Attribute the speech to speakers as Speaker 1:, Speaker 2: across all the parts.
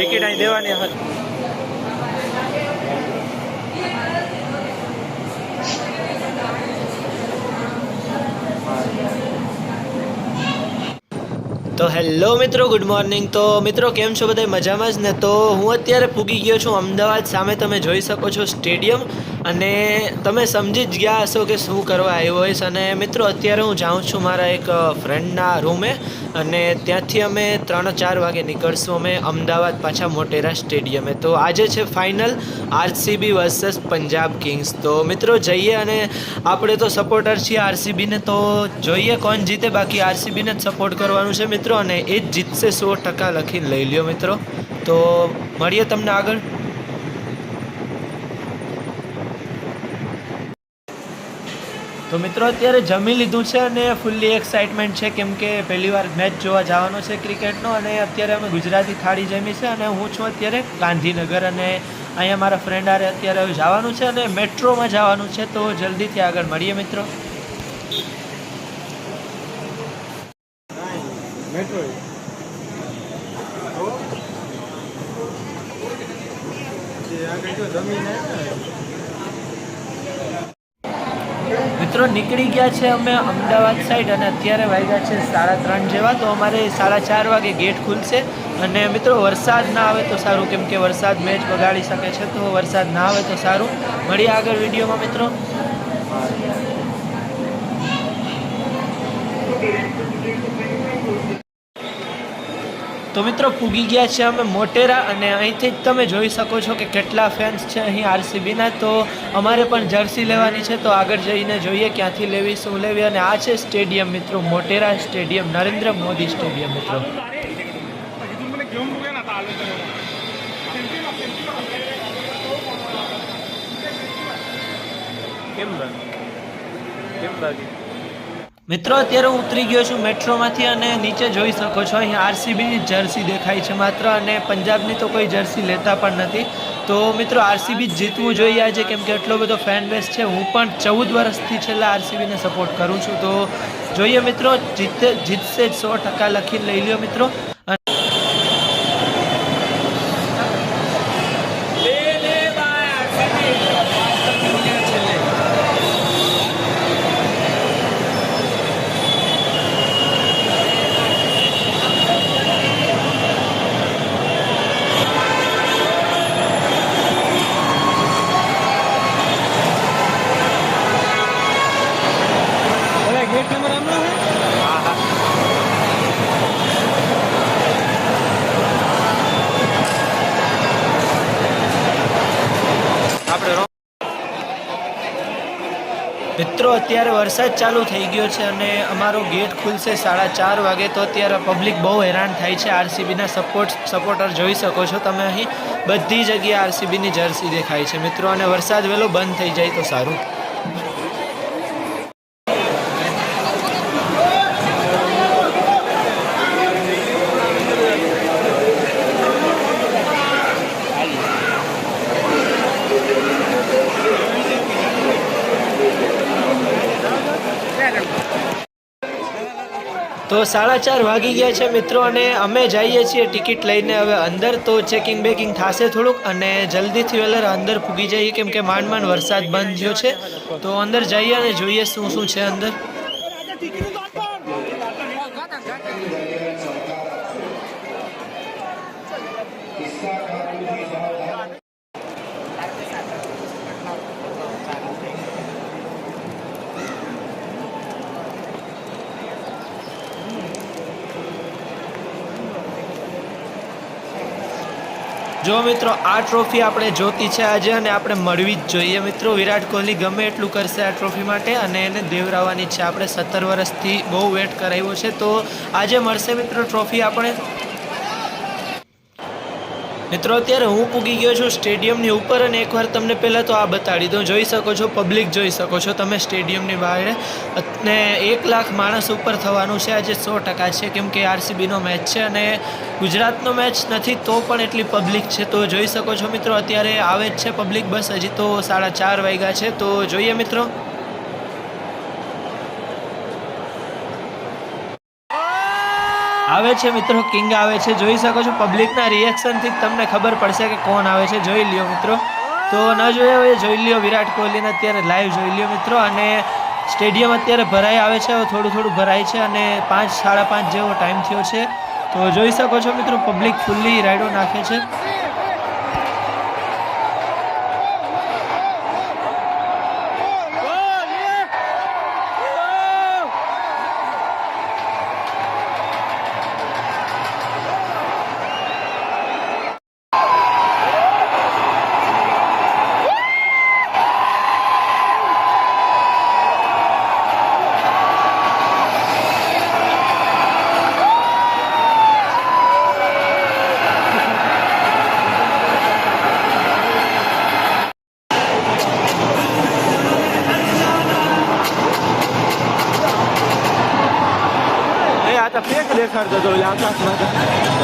Speaker 1: Ticket અહીં દેવાની હતી તો હેલો મિત્રો, ગુડ મોર્નિંગ. તો મિત્રો, કેમ છો? બધા મજામાં જ ને? તો હું અત્યારે પૂગી ગયો છું અમદાવાદ. સામે તમે જોઈ શકો છો સ્ટેડિયમ. અને તમે સમજી જ ગયા હશો કે શું કરવા આવ્યો હોઈશ. અને મિત્રો, અત્યારે હું જાઉં છું મારા એક ફ્રેન્ડના રૂમે અને ત્યાંથી અમે ત્રણ ચાર વાગે નીકળશું. અમે અમદાવાદ પાછા મોટેરા સ્ટેડિયમે તો આજે છે final RCB versus Punjab Kings. તો મિત્રો, જઈએ અને આપણે તો સપોર્ટર છીએ આરસીબીને. તો જોઈએ કોણ જીતે. બાકી આરસીબીને જ સપોર્ટ કરવાનું છે મિત્રો. અને એ જ જીતશે સો ટકા લખીને લઈ લ્યો મિત્રો. તો મળીએ તમને આગળ. તો મિત્રો, અત્યારે જમી લીધું છે અને ફૂલ્લી એક્સાઇટમેન્ટ છે, કેમ કે પહેલી વાર મેચ જોવા જવાનો છે ક્રિકેટનો અને અત્યારે અમે ગુજરાતી થાળી જમી છે અને હું છું અત્યારે ગાંધીનગર અને અહીંયા મારા ફ્રેન્ડ આરે અત્યારે જવાનું છે અને મેટ્રોમાં જવાનું છે, તો જલ્દીથી આગળ મળીએ મિત્રો.
Speaker 2: મેટ્રો જમીન
Speaker 1: મિત્રો, નીકળી ગયા છે અમે અમદાવાદ સાઈડ અને અત્યારે વાગ્યા છે સાડા ત્રણ જેવા. તો અમારે સાડા ચાર વાગે ગેટ ખુલશે. અને મિત્રો, વરસાદ ના આવે તો સારું. કેમ કે વરસાદ મેચ બગાડી શકે છે. તો વરસાદ ના આવે તો સારું. મળીએ આગળ વિડીયોમાં, મિત્રો. તો મિત્રો પૂગી ગયા છે અમે મોટેરા અને અહીંથી જ તમે જોઈ શકો છો કે કેટલા ફેન્સ છે અહીં આરસીબીના. તો અમારે પણ જર્સી લેવાની છે, તો આગળ જઈને જોઈએ ક્યાંથી લેવી, શું લેવી અને આ છે સ્ટેડિયમ મિત્રો, મોટેરા સ્ટેડિયમ, નરેન્દ્ર મોદી સ્ટેડિયમ મિત્રો.
Speaker 2: કેમ લાગે કેમ લાગે
Speaker 1: મિત્રો, અત્યારે હું ઉતરી ગયો છું મેટ્રોમાંથી અને નીચે જોઈ શકો છો, અહીંયા આરસીબીની જર્સી દેખાય છે માત્ર અને પંજાબની તો કોઈ જર્સી લેતા પણ નથી. તો મિત્રો, આરસીબી જીતવું જોઈએ આજે, કેમ કે એટલો બધો ફેન બેસ છે. હું પણ ચૌદ વર્ષથી છેલ્લા આરસીબીને સપોર્ટ કરું છું. તો જોઈએ મિત્રો, જીતે જીતશે જ સો ટકા લખીને લઈ લ્યો મિત્રો
Speaker 2: અરે ગેટ નંબર આમનો હે
Speaker 1: આપણે મિત્રો અત્યારે વરસાદ ચાલુ થઈ ગયો છે અને અમારો ગેટ ખુલશે સાડા ચાર વાગે, તો અત્યારે પબ્લિક બહુ હેરાન થાય છે. આરસીબીના સપોર્ટ સપોર્ટર જોઈ શકો છો. તમે અહીં બધી જગ્યાએ આરસીબીની જર્સી દેખાય છે. મિત્રો, અને વરસાદ વહેલો બંધ થઈ જાય તો સારું. તો સાડા ચાર વાગી ગયા છે મિત્રો અને અમે જઈએ છીએ ટિકિટ લઈને હવે અંદર. તો ચેકિંગ બેકિંગ થશે થોડુંક અને જલ્દીથી વહેલા અંદર પૂગી જઈએ કેમ કે માંડ માંડ વરસાદ બંધ થયો છે. તો અંદર જઈએ અને જોઈએ શું શું છે અંદર. જો મિત્રો, આ ટ્રોફી આપણે જોતી છે આજે અને આપણે મળવી જ જોઈએ. મિત્રો, વિરાટ કોહલી ગમે એટલું કરશે આ ટ્રોફી માટે અને એને દેવરાવાની છે. આપણે સત્તર વર્ષથી બહુ વેટ કરાવ્યો છે. તો આજે મળશે મિત્રો ટ્રોફી આપણે. મિત્રો, અત્યારે હું પૂગી ગયો છું સ્ટેડિયમની ઉપર અને એકવાર તમને પહેલાં તો આ બતાડી દઉં. જોઈ શકો છો, પબ્લિક જોઈ શકો છો તમે સ્ટેડિયમની બહાર. અને એક લાખ માણસ ઉપર થવાનું છે. આજે સો ટકા છે, કેમ કે આરસીબીનો મેચ છે અને ગુજરાતનો મેચ નથી તો પણ એટલી પબ્લિક છે. તો જોઈ શકો છો મિત્રો, અત્યારે આવે જ છે પબ્લિક બસ. હજી તો સાડા ચાર વાગ્યા છે. તો જોઈએ મિત્રો. આવે છે મિત્રો? કિંગ આવે છે. જોઈ શકો છો પબ્લિકના રિએક્શનથી જ તમને ખબર પડશે કે કોણ આવે છે. જોઈ લ્યો મિત્રો. તો ન જોયા હોય જોઈ લ્યો. વિરાટ કોહલીને અત્યારે લાઈવ જોઈ લ્યો મિત્રો. અને સ્ટેડિયમ અત્યારે ભરાઈ આવે છે. થોડું થોડું ભરાય છે અને પાંચ, સાડા પાંચ જેવો ટાઈમ થયો છે. તો જોઈ શકો છો મિત્રો પબ્લિક ફૂલ્લી રાઈડો નાખે છે.
Speaker 2: તો ફેક દેખાડતો હતો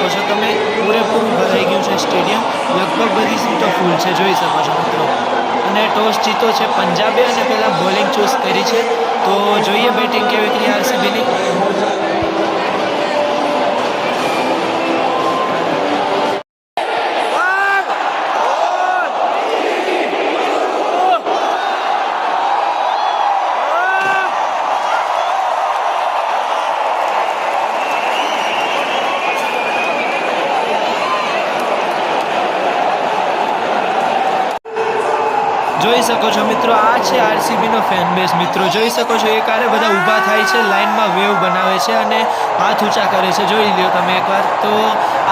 Speaker 1: શકો છો. તમે પૂરેપૂરું ભરાઈ ગયું છે સ્ટેડિયમ. લગભગ બધી સીટો ફૂલ છે, જોઈ શકો છો મિત્રો. અને ટોસ જીતો છે પંજાબે અને પહેલાં બોલિંગ ચૂઝ કરી છે. તો જોઈએ બેટિંગ કેવી રીતે આરસીબીની જોઈ શકો છો મિત્રો, આ છે આરસીબીનો ફેન બેઝ મિત્રો. જોઈ શકો છો, એ કારે બધા ઊભા થાય છે લાઇનમાં વેવ બનાવે છે અને હાથ ઊંચા કરે છે. જોઈ લ્યો તમે એકવાર. તો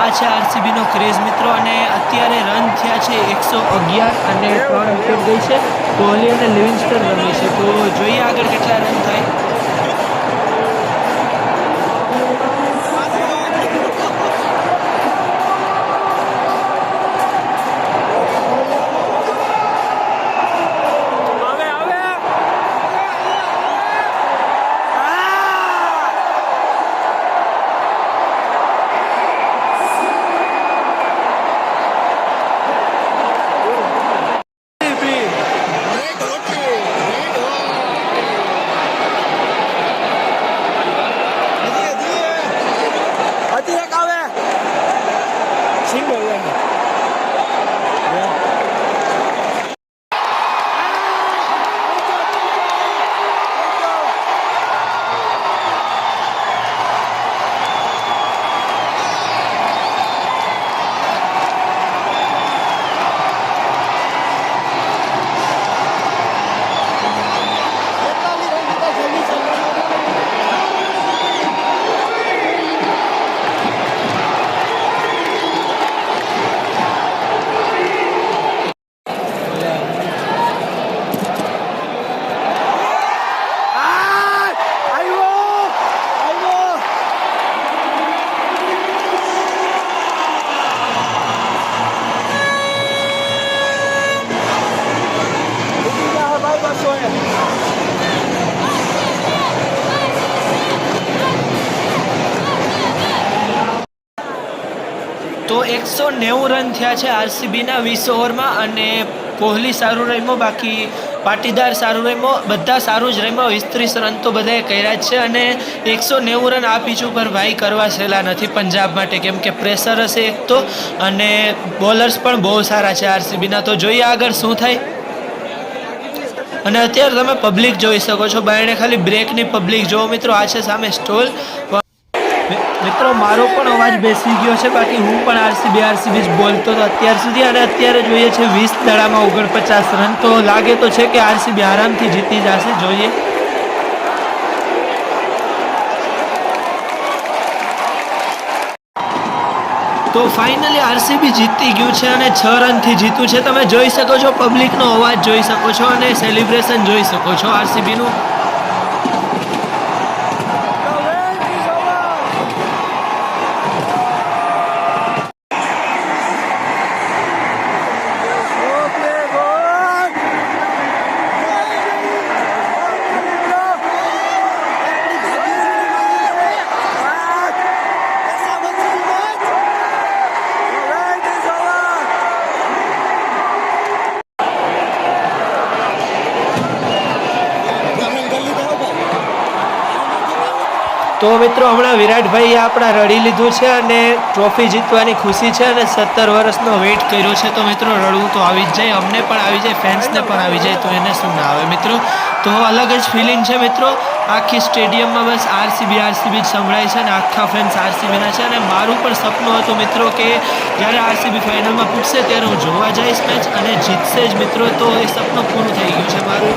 Speaker 1: આ છે આરસીબીનો ક્રેઝ મિત્રો અને અત્યારે રન થયા છે એકસો અગિયાર અને ત્રણ વિકેટ ગઈ છે. કોહલી અને લિવિંગસ્ટન રમી છે. તો જોઈએ આગળ કેટલા રન થાય. એકસો નેવું રન થયા છે આરસીબીના વીસ ઓવરમાં અને કોહલી સારું રમ્યો, બાકી પાટીદાર સારું રમ્યો, બધા સારું જ રમ્યો. વીસ ત્રીસ રન તો બધાએ કર્યા જ છે અને એકસો નેવું રન આ પીચ ઉપર ભાઈ કરવા સહેલા નથી પંજાબ માટે, કેમ કે પ્રેશર હશે એક તો. અને બોલર્સ પણ બહુ સારા છે આરસીબીના, તો જોઈએ આગળ શું થાય. અને અત્યારે તમે પબ્લિક જોઈ શકો છો, બાયણે ખાલી બ્રેકની પબ્લિક. જોવો મિત્રો આ છે સામે સ્ટોલ. મિત્રો, મારો પણ અવાજ બેસી ગયો છે, બાકી હું પણ આરસીબી આરસીબી જ બોલતો હતો. અત્યાર સુધી અને અત્યારે જોઈએ છે વીસ દડામાં ઓગણપચાસ રન. તો લાગે તો છે કે આરસીબી આરામથી જીતી જશે, જોઈએ. તો ફાઇનલી આરસીબી જીતી ગયું છે અને છ રનથી જીત્યું છે. તમે જોઈ શકો છો પબ્લિકનો અવાજ જોઈ શકો છો અને સેલિબ્રેશન જોઈ શકો છો આરસીબીનું તો મિત્રો, હમણાં વિરાટભાઈએ આપણા રડી લીધું છે અને ટ્રોફી જીતવાની ખુશી છે અને સત્તર વર્ષનો વેઇટ કર્યો છે. તો મિત્રો, રડવું તો આવી જ જાય. અમને પણ આવી જાય, ફેન્સને પણ આવી જાય, તો એને શું ના આવે મિત્રો? તો અલગ જ ફિલિંગ છે મિત્રો. આખી સ્ટેડિયમમાં બસ આરસીબી આરસીબી જ સંભળાય છે અને આખા ફેન્સ આરસીબીના છે. અને મારું પણ સપનું હતું મિત્રો કે જ્યારે આરસીબી ફાઇનલમાં પૂછશે ત્યારે હું જોવા જઈશ મેચ અને જીતશે જ મિત્રો. તો એ સપનું પૂરું થઈ ગયું છે મારું.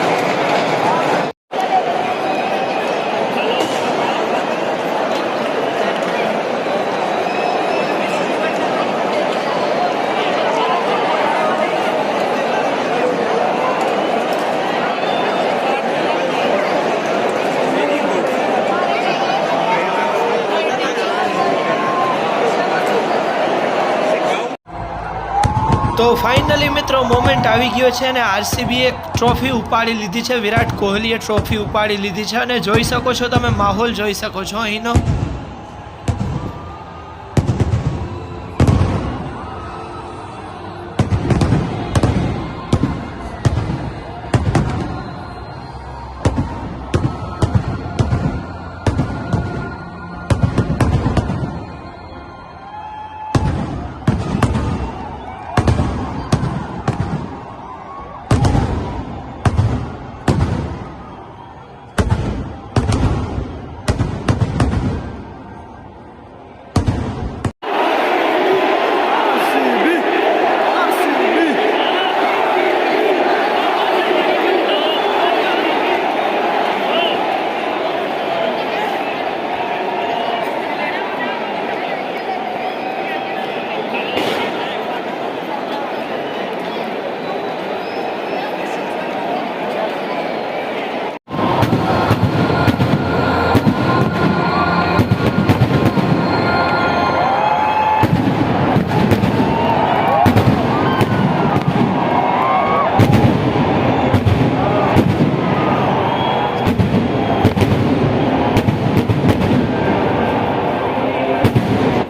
Speaker 1: ફાઇનલી મિત્રો મોમેન્ટ આવી ગયો છે અને આરસીબીએ ટ્રોફી ઉપાડી લીધી છે. વિરાટ કોહલીએ ટ્રોફી ઉપાડી લીધી છે અને જોઈ શકો છો તમે, માહોલ જોઈ શકો છો અહીંનો.